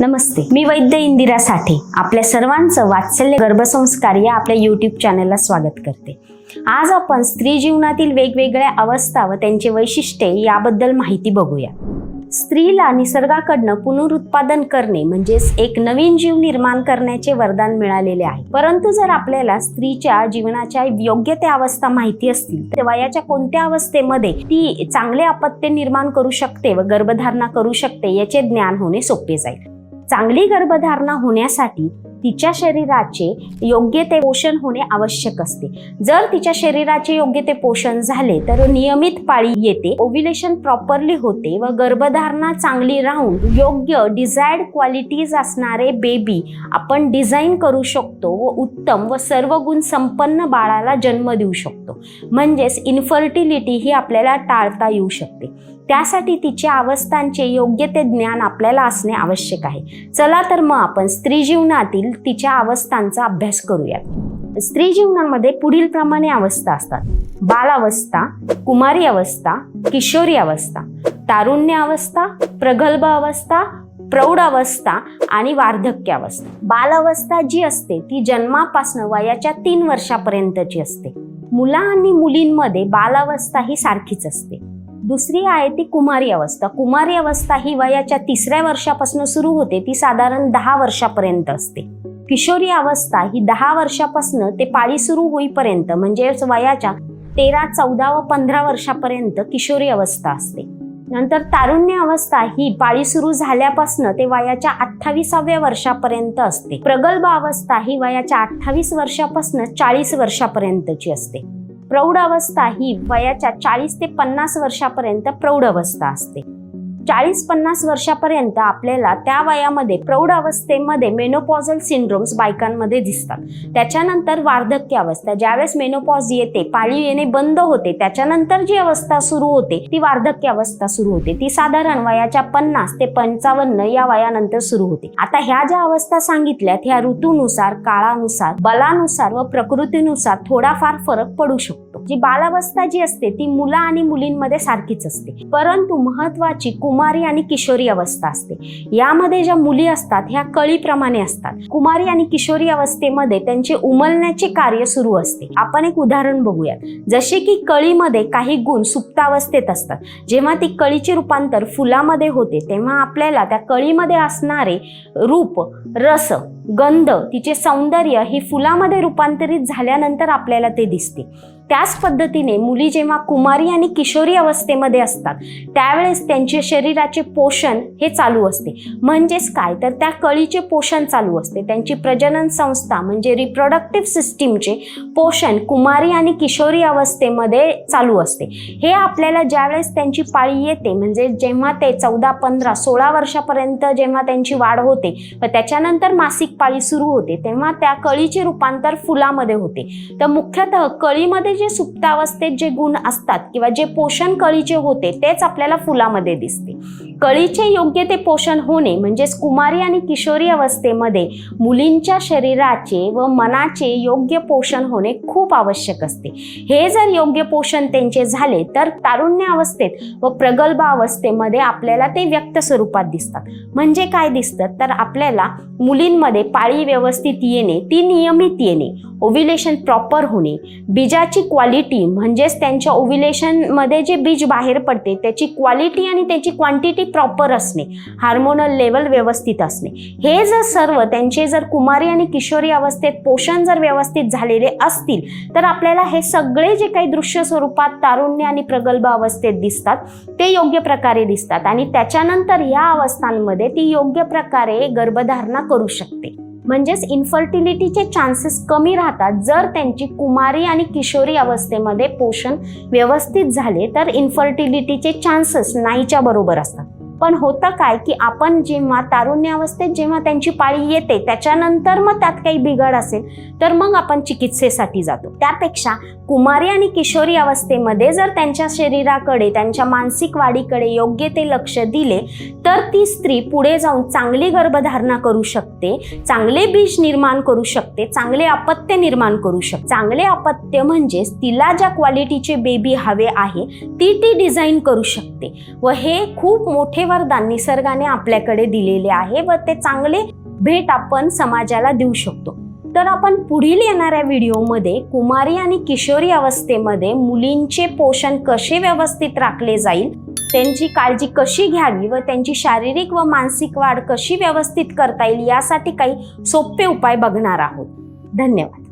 नमस्ते मी वैद्य इंदिरा साठे. आपल्या सर्वांचं वात्सल्य गर्भसंस्कार या आपल्या यूट्यूब चॅनलला स्वागत करते. आज आपण स्त्री जीवनातील वेगवेगळ्या अवस्था व त्यांचे वैशिष्ट्ये याबद्दल माहिती बघूया. स्त्रीला निसर्गाकडनं पुनरुत्पादन करणे म्हणजेच एक नवीन जीव निर्माण करण्याचे वरदान मिळालेले आहे. परंतु जर आपल्याला स्त्रीच्या जीवनाच्या योग्य त्या अवस्था माहिती असतील तर वयाच्या कोणत्या अवस्थेमध्ये ती चांगले अपत्य निर्माण करू शकते व गर्भधारणा करू शकते याचे ज्ञान होणे सोपे जाईल. चांगली गर्भधारणा होण्यासाठी तिच्या शरीराचे योग्य ते पोषण होणे आवश्यक असते. जर तिच्या शरीराचे योग्य ते पोषण झाले तर नियमित पाळी येते ओव्युलेशन प्रॉपरली होते व गर्भधारणा चांगली राहून योग्य डिझायर्ड क्वालिटीज असणारे बेबी आपण डिझाईन करू शकतो व उत्तम व सर्व गुण संपन्न बाळाला जन्म देऊ शकतो. म्हणजेच इन्फर्टिलिटी ही आपल्याला टाळता येऊ शकते. त्यासाठी तिच्या अवस्थांचे योग्य ते ज्ञान आपल्याला असणे आवश्यक आहे. चला तर मग आपण स्त्री जीवनातील तिच्या अवस्थांचा अभ्यास करूयात. स्त्री जीवनामध्ये पुढील प्रमाणे अवस्था असतात. बालावस्था कुमारी अवस्था किशोरी अवस्था तारुण्य अवस्था प्रगल्भ अवस्था प्रौढ अवस्था आणि वार्धक्य अवस्था. बालावस्था जी असते ती जन्मापासून वयाच्या तीन वर्षापर्यंतची असते. मुला आणि मुलींमध्ये बालावस्था ही सारखीच असते. दुसरी आहे ती कुमारी अवस्था. कुमारी अवस्था ही वयाच्या तिसऱ्या वर्षापासून सुरू होते. ती साधारण दहा वर्षापर्यंत असते. किशोरी अवस्था ही दहा वर्षापासून ते पाळी सुरू होईपर्यंत म्हणजेच वयाच्या तेरा चौदा व पंधरा वर्षापर्यंत किशोरी अवस्था असते. नंतर तारुण्य अवस्था ही पाळी सुरू झाल्यापासून ते वयाच्या अठ्ठावीसाव्या वर्षापर्यंत असते. प्रगल्भ अवस्था ही वयाच्या अठ्ठावीस वर्षापासून चाळीस वर्षापर्यंतची असते. प्रौढ अवस्था ही वयाच्या चाळीस ते पन्नास वर्षापर्यंत प्रौढ अवस्था असते. चाळीस पन्नास वर्षापर्यंत आपल्याला त्या वयामध्ये प्रौढ अवस्थेमध्ये मेनोपॉझल सिंड्रोम्स बायकांमध्ये दिसतात. त्याच्यानंतर वार्धक्य अवस्था ज्यावेळेस मेनोपॉज येते पाळी येणे बंद होते त्याच्यानंतर जी अवस्था सुरू होते ती वार्धक्य अवस्था सुरू होते. ती साधारण वयाच्या पन्नास ते पंचावन्न या वयानंतर सुरू होते. आता ह्या ज्या अवस्था सांगितल्यात ह्या ऋतूनुसार काळानुसार बलानुसार व प्रकृतीनुसार थोडाफार फरक पडू शकतो. जी बालावस्था जी असते ती मुलं आणि मुलींमध्ये सारखीच असते. परंतु महत्वाची कुमारी आणि किशोरी अवस्था असते. यामध्ये ज्या मुली असतात ह्या कळीप्रमाणे असतात. कुमारी आणि किशोरी अवस्थेमध्ये त्यांचे उमलण्याचे कार्य सुरू असते. आपण एक उदाहरण बघूयात. जसे की कळीमध्ये काही गुण सुप्तावस्थेत असतात. जेव्हा ती कळीचे रूपांतर फुलामध्ये होते तेव्हा आपल्याला त्या कळीमध्ये असणारे रूप रस गंध तिचे सौंदर्य ही फुलामध्ये रूपांतरित झाल्यानंतर आपल्याला ते दिसते. त्याच पद्धतीने मुली जेव्हा कुमारी आणि किशोरी अवस्थेमध्ये असतात त्यावेळेस त्यांचे शरीराचे पोषण हे चालू असते. म्हणजेच काय? तर त्या कळीचे पोषण चालू असते. त्यांची प्रजनन संस्था म्हणजे रिप्रोडक्टिव्ह सिस्टीमचे पोषण कुमारी आणि किशोरी अवस्थेमध्ये चालू असते. हे आपल्याला ज्यावेळेस त्यांची पाळी येते म्हणजे जेव्हा ते चौदा पंधरा सोळा वर्षापर्यंत जेव्हा त्यांची वाढ होते व त्याच्यानंतर मासिक पाळी सुरू होते. तेव्हा त्या कळीचे रूपांतर फुलामध्ये होते. तर मुख्यतः कळीमध्ये जे सुप्तावस्थेत जे गुण असतात किंवा जे पोषण कळीचे होते तेच आपल्याला फुलामध्ये दिसते. कळीचे योग्य ते पोषण होणे म्हणजेच कुमारी आणि किशोरी अवस्थेमध्ये मुलींच्या शरीराचे व मनाचे योग्य पोषण होणे खूप आवश्यक असते. हे जर योग्य पोषण त्यांचे झाले तर तारुण्य अवस्थेत व प्रगल्भ अवस्थेमध्ये आपल्याला ते व्यक्त स्वरूपात दिसतात. म्हणजे काय दिसतं? तर आपल्याला मुलींमध्ये पाळी व्यवस्थित येणे ती नियमित येणे ओव्युलेशन प्रॉपर होणे बीजाची क्वालिटी म्हणजेच त्यांच्या ओव्युलेशनमध्ये जे बीज बाहेर पडते त्याची क्वालिटी आणि त्याची क्वांटिटी प्रॉपर असणे हार्मोनल लेवल व्यवस्थित असणे. हे जर सर्व त्यांचे जर कुमारी आणि किशोरी अवस्थेत पोषण जर व्यवस्थित झालेले असतील तर आपल्याला हे सगळे जे काही दृश्य स्वरूपात तारुण्य आणि प्रगल्भ अवस्थेत दिसतात ते योग्य प्रकारे दिसतात आणि त्याच्यानंतर या अवस्थांमध्ये ती योग्य प्रकारे गर्भधारणा करू शकते. म्हणजेच इन्फर्टिलिटीचे चान्सेस कमी राहतात. जर त्यांची कुमारी आणि किशोरी अवस्थेमध्ये पोषण व्यवस्थित झाले तर इन्फर्टिलिटीचे चान्सेस नाहीच्या बरोबर असतात. पण होतं काय की आपण जेव्हा तारुण्यावस्थेत जेव्हा त्यांची पाळी येते त्याच्यानंतर मग त्यात काही बिघड असेल तर मग आपण चिकित्सेसाठी जातो. त्यापेक्षा कुमारी आणि किशोरी अवस्थेमध्ये जर त्यांच्या शरीराकडे त्यांच्या मानसिक वाढीकडे योग्य ते लक्ष दिले तर ती स्त्री पुढे जाऊन चांगली गर्भधारणा करू शकते चांगले बीज निर्माण करू शकते चांगले अपत्य निर्माण करू शकते. चांगले अपत्य म्हणजेच तिला ज्या क्वालिटीचे बेबी हवे आहे ती ती डिझाईन करू शकते. व हे खूप मोठे वरदान निसर्गाने आपल्याकडे दिलेले आहे व ते चांगले भेट आपण समाजाला देऊ शकतो. तर आपण पुढील येणाऱ्या व्हिडिओमध्ये कुमारी आणि किशोरी अवस्थेमध्ये मुलींचे पोषण कसे व्यवस्थित राखले जाईल त्यांची काळजी कशी घ्यावी व त्यांची शारीरिक व मानसिक वाढ कशी व्यवस्थित करता येईल यासाठी काही सोपे उपाय बघणार आहोत. धन्यवाद.